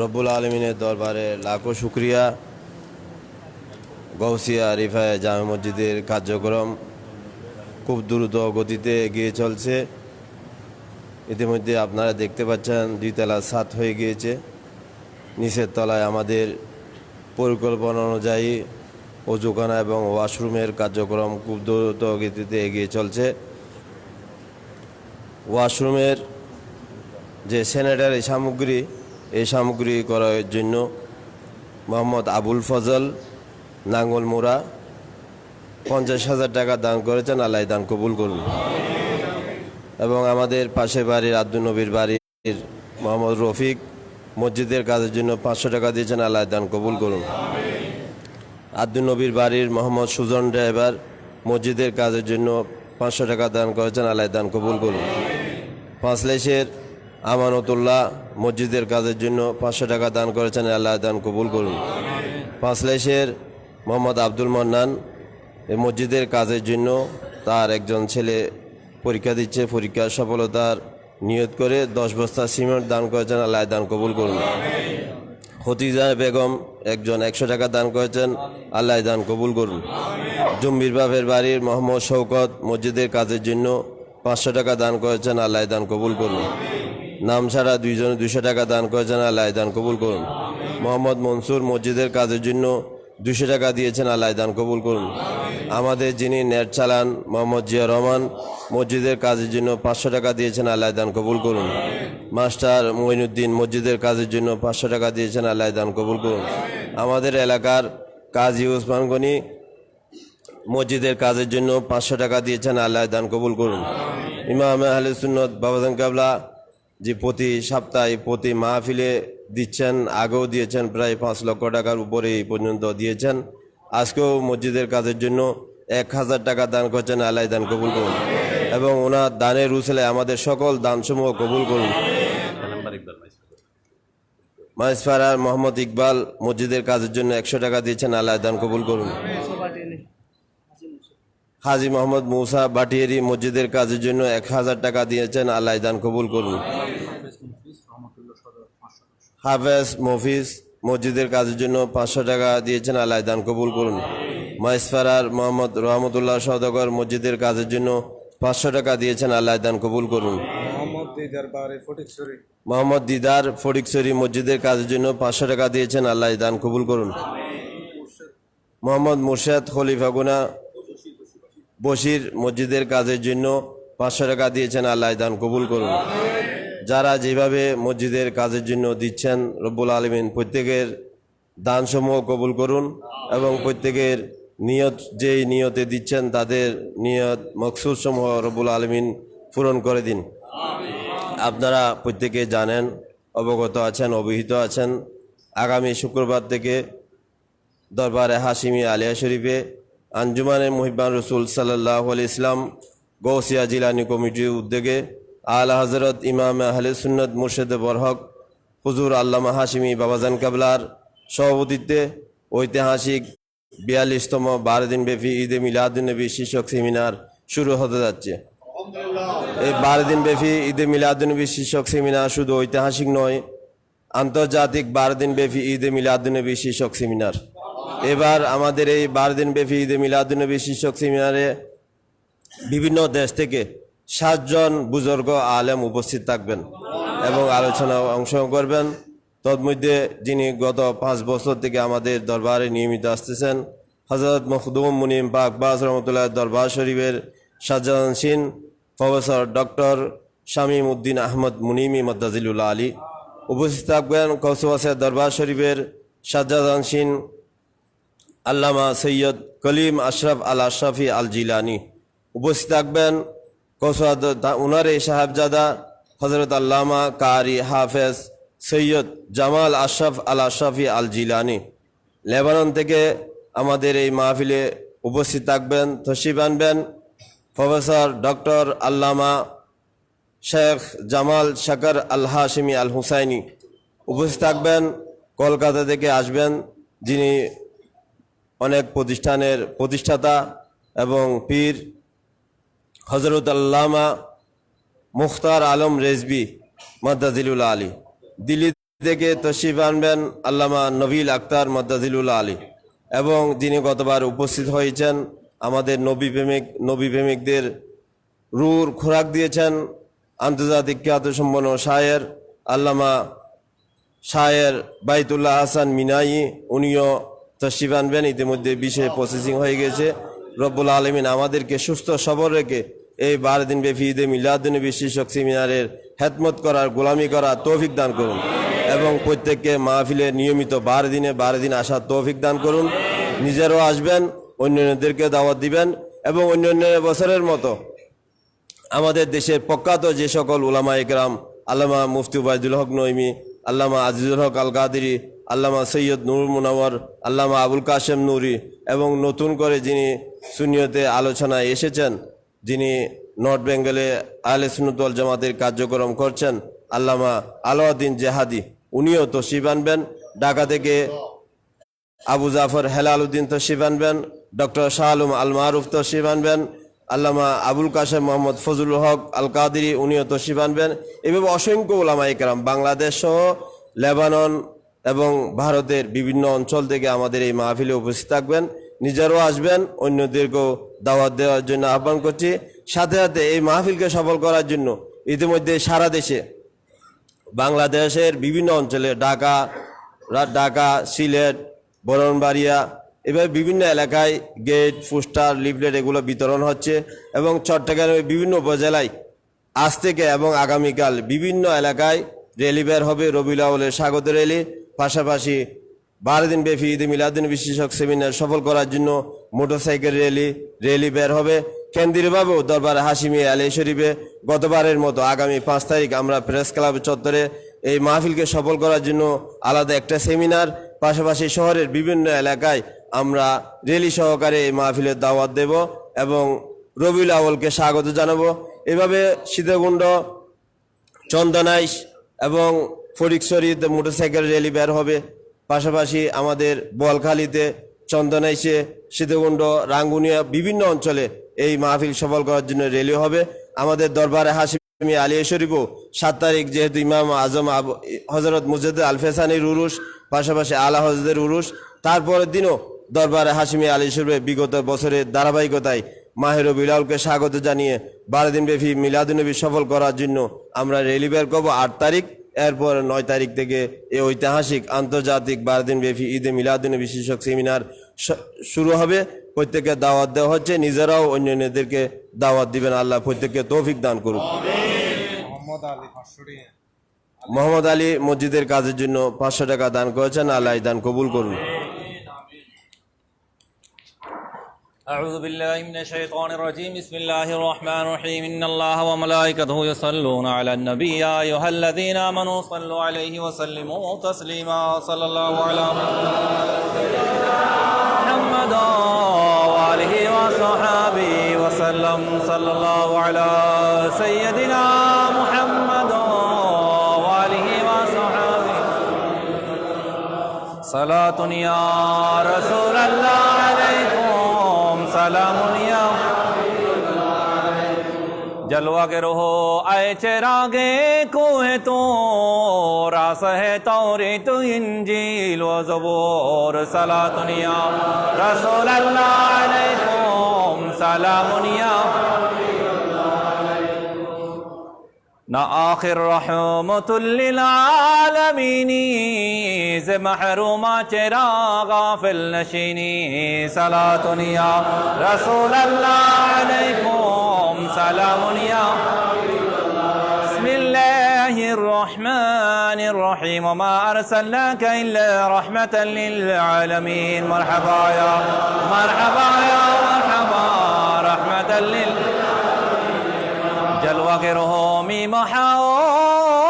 রব্বুল আলমিনের দরবারে লাখো শুক্রিয়া। গৌসিয়া রিফায় জামে মসজিদের কার্যক্রম খুব দ্রুত গতিতে এগিয়ে চলছে। ইতিমধ্যে আপনারা দেখতে পাচ্ছেন দুইতলা সাত হয়ে গিয়েছে। নিচের তলায় আমাদের পরিকল্পনা অনুযায়ী অজুখানা এবং ওয়াশরুমের কার্যক্রম খুব দ্রুত গতিতে এগিয়ে চলছে। ওয়াশরুমের যে স্যানিটারি সামগ্রী এই সামগ্রী করার জন্য মোহাম্মদ আবুল ফজল, নাঙ্গল মোড়া পঞ্চাশ হাজার টাকা দান করেছেন। আল্লাহ দান কবুল করুন। এবং আমাদের পাশে বাড়ির আব্দুল নবীর বাড়ির মোহাম্মদ রফিক মসজিদের কাজের জন্য পাঁচশো টাকা দিয়েছেন। আল্লাহ দান কবুল করুন। আব্দুল নবীর বাড়ির মোহাম্মদ সুজন ড্রাইভার মসজিদের কাজের জন্য পাঁচশো টাকা দান করেছেন। আল্লাহ দান কবুল করুন। পাঁচলেশের আমানতুল্লাহ মসজিদের কাজের জন্য পাঁচশো টাকা দান করেছেন আল্লাহ দান কবুল করুন। পাঁচলেশের মোহাম্মদ আব্দুল মান্নান এই মসজিদের কাজের জন্য তার একজন ছেলে পরীক্ষা দিচ্ছে পরীক্ষার সফলতার নিয়ত করে দশ বস্তা সিমেন্ট দান করেছেন আল্লাহ দান কবুল করুন। হতিজা বেগম একজন একশো টাকা দান করেছেন আল্লাহ দান কবুল করুন। জম্বির বাপের বাড়ির মোহাম্মদ শৌকত মসজিদের কাজের জন্য পাঁচশো টাকা দান করেছেন আল্লাহ দান কবুল করুন। নাম ছাড়া দুইজনে দুশো টাকা দান করেছেন, আল্লাহ দান কবুল করুন। মোহাম্মদ মনসুর মসজিদের কাজের জন্য দুশো টাকা দিয়েছেন, আল্লাহ দান কবুল করুন। আমাদের যিনি নেট চালান, মোহাম্মদ জিয়া রহমান, মসজিদের কাজের জন্য পাঁচশো টাকা দিয়েছেন, আল্লাহ দান কবুল করুন। মাস্টার মঈনুদ্দিন মসজিদের কাজের জন্য পাঁচশো টাকা দিয়েছেন, আল্লাহ দান কবুল করুন। আমাদের এলাকার কাজী ওসমান গনি মসজিদের কাজের জন্য পাঁচশো টাকা দিয়েছেন, আল্লাহ দান কবুল করুন। ইমাম আহলে সুন্নত, বাবাজান কাবলা যে প্রতি সপ্তাহে প্রতি মাহফিলে দিচ্ছেন, আগেও দিয়েছেন, প্রায় পাঁচ লক্ষ টাকার উপরে এই পর্যন্ত দিয়েছেন। আজকেও মসজিদের কাজের জন্য এক হাজার টাকা দান করছেন, আল্লাহ দান কবুল করুন। এবং ওনার দানের উসলে আমাদের সকল দানসমূহ কবুল করুন। মাইসফারার মোহাম্মদ ইকবাল মসজিদের কাজের জন্য একশো টাকা দিয়েছেন, আল্লাহ দান কবুল করুন। হাজি মোহাম্মদ মৌসা বাটিয়ারি মসজিদের কাজের জন্য এক হাজার টাকা দিয়েছেন, আল্লাহ দান কবুল করুন। হাফেজ মফিজ মসজিদের কাজের জন্য পাঁচশো টাকা দিয়েছেন আল্লাহ দান কবুল করুন। মাইসফারার মোহাম্মদ রহমতুল্লাহ সৌদাগর মসজিদের কাজের জন্য পাঁচশো টাকা দিয়েছেন আল্লাহ দান কবুল করুন। মোহাম্মদ দিদার ফটিকছড়ি মসজিদের কাজের জন্য পাঁচশো টাকা দিয়েছেন আল্লাহ দান কবুল করুন। মোহাম্মদ মুর্শেদ খলিফা গুনা বশির মসজিদের কাজের জন্য পাঁচশো টাকা দিয়েছেন আল্লাহ দান কবুল করুন। যারা যেভাবে মসজিদের কাজের জন্য দিচ্ছেন রব্বুল আলমিন, প্রত্যেকের দানসমূহ কবুল করুন এবং প্রত্যেকের নিয়ত, যেই নিয়তে দিচ্ছেন তাদের নিয়ত, মকসুদসমূহ রব্বুল আলমিন পূরণ করে দিন। আপনারা প্রত্যেকে জানেন, অবগত আছেন, অবহিত আছেন, আগামী শুক্রবার থেকে দরবারে হাসিমি আলিয়া শরীফে আঞ্জুমানে মহিবান রসুল সাল্লাহ আলি ইসলাম গৌসিয়া জিলানি কমিটির উদ্যোগে আল হজরত ইমাম আহলে সুন্নত মুর্শেদ বরহক, হুজুর আল্লামা হাসিমি বাবাজান কাবলার সভাপতিত্বে ঐতিহাসিক বিয়াল্লিশতম বারো দিন ব্যাপী ঈদে মিলাদুন্নবী শীর্ষক সেমিনার শুরু হতে যাচ্ছে। এই বারো দিন ব্যাপী ঈদে মিলাদুন্নবী শীর্ষক সেমিনার শুধু ঐতিহাসিক নয়, আন্তর্জাতিক বারো দিন ব্যাপী ঈদে মিলাদুন্নবী শীর্ষক সেমিনার। এবার আমাদের এই বারো দিন ব্যাপী ঈদে মিলাদুন্নবী শীর্ষক সেমিনারে বিভিন্ন দেশ থেকে সাতজন বুজুর্গ আলেম উপস্থিত থাকবেন এবং আলোচনা অংশগ্রহণ করবেন। তন্মধ্যে যিনি গত পাঁচ বছর থেকে আমাদের দরবারে নিয়মিত আসতেছেন হজরত মখদুম মুনিম বাকবাস রহমতুল্লাহ দরবার শরীফের শাহজাহান সিন প্রফেসর ডক্টর শামীম উদ্দিন আহমদ মুনিমি মদ্দাজিলুল্লাহ আলী উপস্থিত থাকবেন। কৌসবাসের দরবার শরীফের শাহজাহান সিন আল্লামা সৈয়দ কলিম আশরাফ আল আশরাফি আল জিলানি উপস্থিত থাকবেন। কৌসাদ উনার এই সাহেবজাদা হজরত আল্লামা কারি হাফেজ সৈয়দ জামাল আশরাফ আল আশরাফি আল জিলানি লেবানন থেকে আমাদের এই মাহফিলে উপস্থিত থাকবেন তশিফ আনবেন প্রফেসর ডক্টর আল্লামা শেখ জামাল শাকর আল হাশিমি আল হুসাইনি উপস্থিত থাকবেন, কলকাতা থেকে আসবেন, যিনি অনেক প্রতিষ্ঠানের প্রতিষ্ঠাতা এবং পীর হজরত আল্লামা মুখতার আলম রেজবি মাদ্দাজিলুল আলী। দিল্লি থেকে তশিফ আনবেন আল্লামা নবীল আক্তার মদ্দাজিলুল আলী। এবং যিনি গতবার উপস্থিত হয়েছেন, আমাদের নবী প্রেমিক নবী প্রেমিকদের রুর খোরাক দিয়েছেন, আন্তর্জাতিক খ্যাতসম্পন্ন শায়ের আল্লামা শায়ের বাইতুল্লাহ হাসান মিনাই, উনিও তশিফ আনবেন। ইতিমধ্যে বিশেষ প্রসেসিং হয়ে গেছে। রব্বুল আলমিন আমাদেরকে সুস্থ সবর রেখে এই বারো দিন ব্যাপী ঈদে মিলাদুনবী শীর্ষক সেমিনারের হেতমত করার গোলামি করার তৌফিক দান করুন। এবং প্রত্যেককে মাহফিলে নিয়মিত বারো দিনে বারো দিন আসার তৌফিক দান করুন। নিজেরও আসবেন, অন্যান্যদেরকে দাওয়াত দিবেন এবং অন্যান্য বছরের মতো আমাদের দেশের প্রখ্যাত যে সকল উলামা ইকরাম আল্লামা মুফতি উবায়দুল হক নইমি আল্লামা আজিজুল হক আল কাদিরি আল্লামা সৈয়দ নুর মুনাওয়ার, আল্লামা আবুল কাশেম নুরি এবং নতুন করে যিনি সুনিয়তে আলোচনায় এসেছেন যিনি নর্থ বেঙ্গলে আহলে সুন্নতল জামাতের কার্যক্রম করছেন, আল্লামা আলাউদ্দিন জেহাদি, উনিও তশিব আনবেন। ঢাকা থেকে আবু জাফর হেলাল উদ্দিন তশিব আনবেন। ডক্টর শাহ আলম আল মারুফ তশিব আনবেন। আল্লামা আবুল কাশেম মোহাম্মদ ফজলুল হক আল কাদিরি উনিও তশিব আনবেন। এভাবে অসংখ্য ওলামা একরাম বাংলাদেশ সহ লেবানন এবং ভারতের বিভিন্ন অঞ্চল থেকে আমাদের এই মাহফিলে উপস্থিত থাকবেন। নিজেরও আসবেন অন্যদেরকেও দাওয়াত দেওয়ার জন্য আহ্বান করছি। সাথে সাথে এই মাহফিলকে সফল করার জন্য ইতিমধ্যে সারা দেশে, বাংলাদেশের বিভিন্ন অঞ্চলে, ঢাকা ঢাকা, সিলেট, বরণবাড়িয়া, এভাবে বিভিন্ন এলাকায় গেট, পোস্টার, লিফলেট এগুলো বিতরণ হচ্ছে এবং চট্টগ্রামের বিভিন্ন উপজেলায় আজ থেকে এবং আগামীকাল বিভিন্ন এলাকায় র্যালি বের হবে। রবিউল স্বাগত র্যালি। পাশাপাশি বারো দিন ব্যাপী ঈদ মিলাদিন বিশেষক সেমিনার সফল করার জন্য মোটরসাইকেল র্যালি র্যালি বের হবে। কেন্দ্রীয়ভাবেও দরবার হাসিমি আলী শরীফে গতবারের মতো আগামী পাঁচ তারিখ আমরা প্রেস ক্লাব চত্বরে এই মাহফিলকে সফল করার জন্য আলাদা একটা সেমিনার, পাশাপাশি শহরের বিভিন্ন এলাকায় আমরা র্যালি সহকারে এই মাহফিলের দাওয়াত দেব এবং রবিউল আউলকে স্বাগত জানাব। এভাবে সীতাকুণ্ড চন্দনাইশ এবং ফরিকশরীতে মোটরসাইকেল র্যালি বের হবে। পাশাপাশি আমাদের বোয়ালখালীতে চন্দনাইশে সীতাকুণ্ড রাঙ্গুনিয়া, বিভিন্ন অঞ্চলে এই মাহফিল সফল করার জন্য র্যালি হবে। আমাদের দরবারে হাসিমি আলিয়া শরীফও সাত তারিখ যেহেতু ইমাম আজম আবু হজরত মুজাদ আলফেসানির উরুস পাশাপাশি আলা হজরতের উরুস তারপরের দিনও দরবারে হাসিমি আলী শরীফের বিগত বছরের ধারাবাহিকতায় মাহের বিলাউলকে স্বাগত জানিয়ে বারো দিন ব্যাপী মিলাদুনবী সফল করার জন্য আমরা রেলি বের করব। আট তারিখ এরপর নয় তারিখ থেকে এই ঐতিহাসিক আন্তর্জাতিক বারো দিন ব্যাপী ঈদে মিলাদিন বিশেষক সেমিনার শুরু হবে। প্রত্যেককে দাওয়াত দেওয়া হচ্ছে। নিজেরাও অন্যান্যদেরকে দাওয়াত দিবেন। আল্লাহ প্রত্যেককে তৌফিক দান করুন মোহাম্মদ আলী মসজিদের কাজের জন্য পাঁচশো টাকা দান করেছেন। আল্লাহ দান কবুল করুন। أعوذ بالله من الشيطان الرجيم. بسم الله الرحمن الرحيم. إن الله وملائكته يصلون على النبي يا أيها الذين آمنوا صلوا عليه وسلموا تسليما. صلى الله على محمد وآله وصحبه وسلم. صلى الله على سيدنا محمد وآله وصحبه صلاة يا رسول الله. सलाम जलवा के रहो आए चरागे कोहे तो रास है तौरे तो इंजील व जबोर सला दुनिया रसोल्ला सलामुनिया آخر رحمة للعالمين ز محروما چرا غافل نشینی صلاة يا رسول الله عليكم سلام يا بسم الله الرحمن الرحيم. وما أرسلناك إلا رحمة للعالمين. مرحبا يا مرحبا يا مرحبا رحمة للعالمين. جل وغيرهم হামিম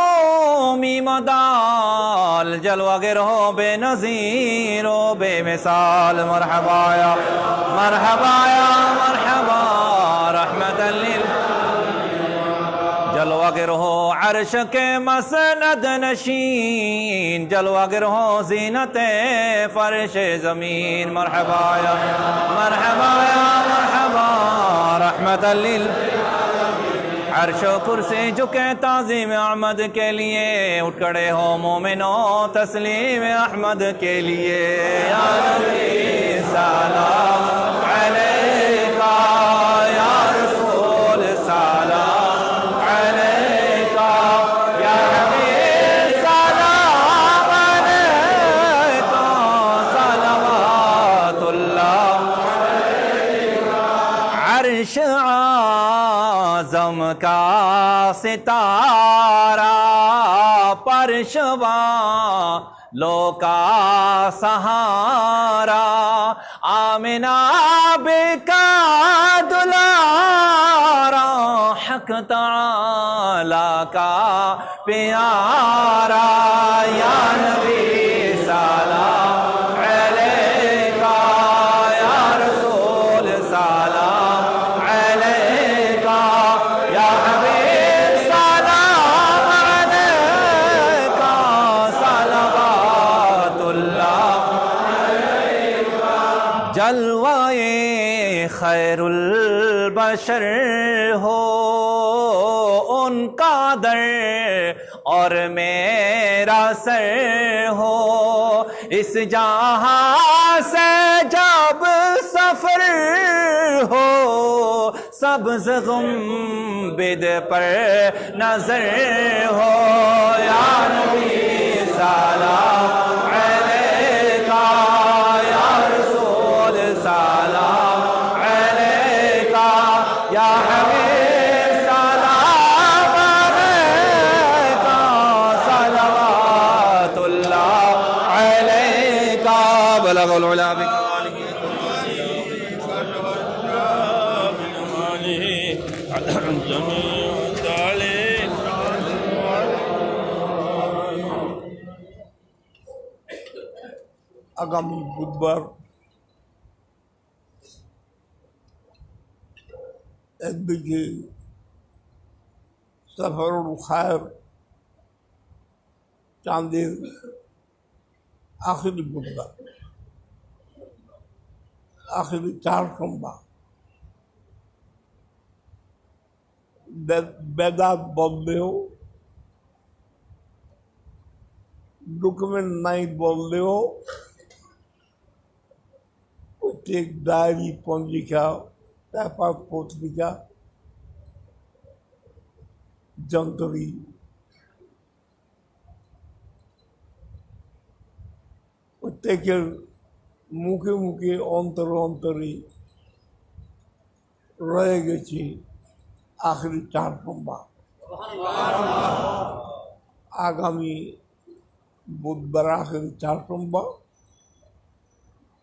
হামিম দাল জলওয়াগের হবে নজির ও বে মিসাল মারহাবায়া মারহাবায়া মারহাবা রহমাতাল লিল جلوگر ہو عرش کے مسند نشین جلوگر ہو زینت فرش زمين. مرحبا يا مرحبا يا مرحبا رحمة للہ عرش و کرسی جھکے تعظیم احمد کے لیے، اٹھ کڑے ہو مومنو، تسلیم احمد کے لیے۔ یا نبی سلام علیکہ ستارہ پرشوان لو کا سہارا، آمنا بکا دلارا، حق تعالی کا پیارا، یا نبی سالہ جلوائے خیر البشر ہو ان کا در اور میرا سر ہو اس جہاں سے جب سفر ہو سب زغم بد پر نظر ہو یا نبی سلام আগামী বুধবার একদিকে সাফারুল খায়ের চাঁদের আখেরি বুধবার, আখেরি চার সোমবার। বেদাত বললেও ডকুমেন্ট নাই বললেও প্রত্যেক ডায়েরি পঞ্জিকা পেপার পত্রিকা যন্ত্রী প্রত্যেকের মুখে মুখে অন্তর অন্তরে রয়ে গেছে আখরি চার সোমবার আগামী বুধবার আখরি চার সোমবার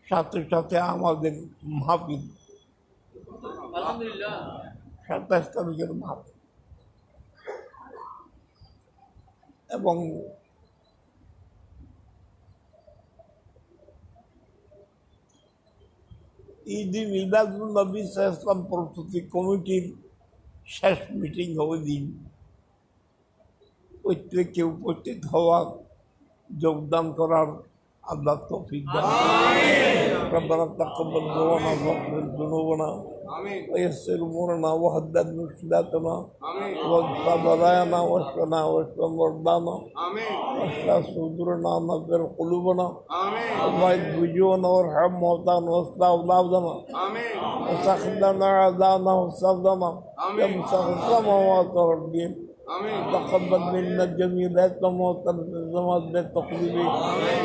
সাথে সাথে আমাদের মাহফিল। সাতাশ তারিখের মাহফিল। এবং ঈদ মিলাদুল নবী ইসলাম প্রস্তুতি কমিটির শেষ মিটিং হবে দিন। প্রত্যেকে উপস্থিত হওয়ার যোগদান করার الله التوفيق ربنا تقبل دعوانا واغفر ذنوبنا ويسر أمورنا وحدد مشكلاتنا. واقف بلايانا واشفنا واشف مرضانا. واشف صدورنا ونقر قلوبنا. وبيض وجوهنا وارحم موتانا واصلح أولادنا. وسخ لنا أعداءنا وصدنا يا مسخ السماوات والارضين تقبل منا الجميع لا تموت تقلبي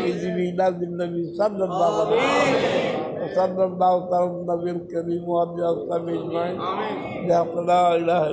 بإذن ميلاد النبي صلى الله عليه وسلم. وصلى الله على النبي الكريم وعلى اصحابه إجمعين. لا إله إلا